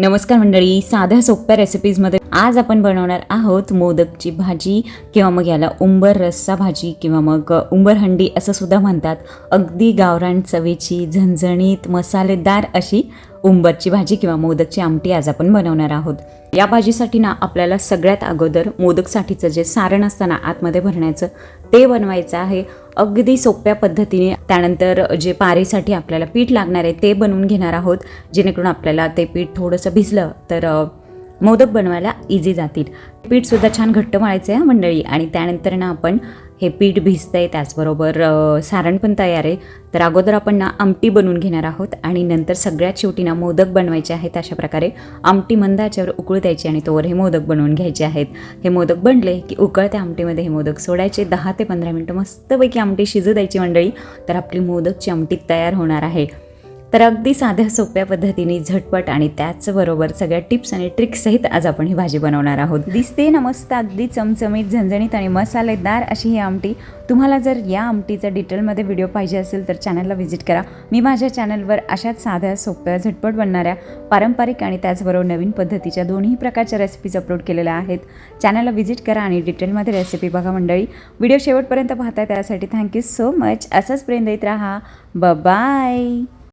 नमस्कार मंडळी साध्या सोप्या रेसिपीजमध्ये आज आपण बनवणार आहोत मोदकची भाजी किंवा मग याला उंबर रस्सा भाजी किंवा मग उंबर हंडी असं सुद्धा म्हणतात. अगदी गावरान चवीची झणझणीत मसालेदार अशी उंबरची भाजी किंवा मोदकची आमटी आज आपण बनवणार आहोत. या भाजीसाठी ना आपल्याला सगळ्यात अगोदर मोदकसाठीचं जे सारण असतं ना आतमध्ये भरण्याचं ते बनवायचं आहे. अगदी सोप्या पद्धतीने त्यानंतर जे पारीसाठी आपल्याला पीठ लागणार आहे ते बनवून घेणार आहोत जेणेकरून आपल्याला ते पीठ थोडंसं भिजलं तर मोदक बनवायला इझी जातील. पीठसुद्धा छान घट्ट मळायचं आहे मंडळी. आणि त्यानंतर ना आपण हे पीठ भिजतं आहे त्याचबरोबर सारण पण तयार आहे. तर अगोदर आपण ना आमटी बनवून घेणार आहोत आणि नंतर सगळ्यात शेवटी ना मोदक बनवायचे आहेत अशा प्रकारे. आमटी मंद याच्यावर उकळू द्यायची आणि तोवर हे मोदक बनवून घ्यायचे आहेत. हे मोदक बनले की उकळत्या आमटीमध्ये हे मोदक सोडायचे. दहा ते पंधरा मिनटं मस्तपैकी आमटी शिजू द्यायची मंडळी. तर आपली मोदकची आमटी तयार होणार आहे. तर अगदी साध्या सोप्या पद्धतीने झटपट आणि त्याचबरोबर सगळ्या टिप्स आणि ट्रिक्ससहित आज आपण ही भाजी बनवणार आहोत. दिसते ना मस्त अगदी चमचमीत झणझणीत आणि मसालेदार अशी ही आमटी. तुम्हाला जर या आमटीचा डिटेलमध्ये व्हिडिओ पाहिजे असेल तर चॅनलला व्हिजिट करा. मी माझ्या चॅनलवर अशाच साध्या सोप्या झटपट बनणाऱ्या पारंपरिक आणि त्याचबरोबर नवीन पद्धतीच्या दोन्ही प्रकारच्या रेसिपीज अपलोड केलेल्या आहेत. चॅनलला व्हिजिट करा आणि डिटेलमध्ये रेसिपी बघा मंडळी. व्हिडिओ शेवटपर्यंत पाहताय त्यासाठी थँक्यू सो मच असंच प्रेम देत राहा. ब बाय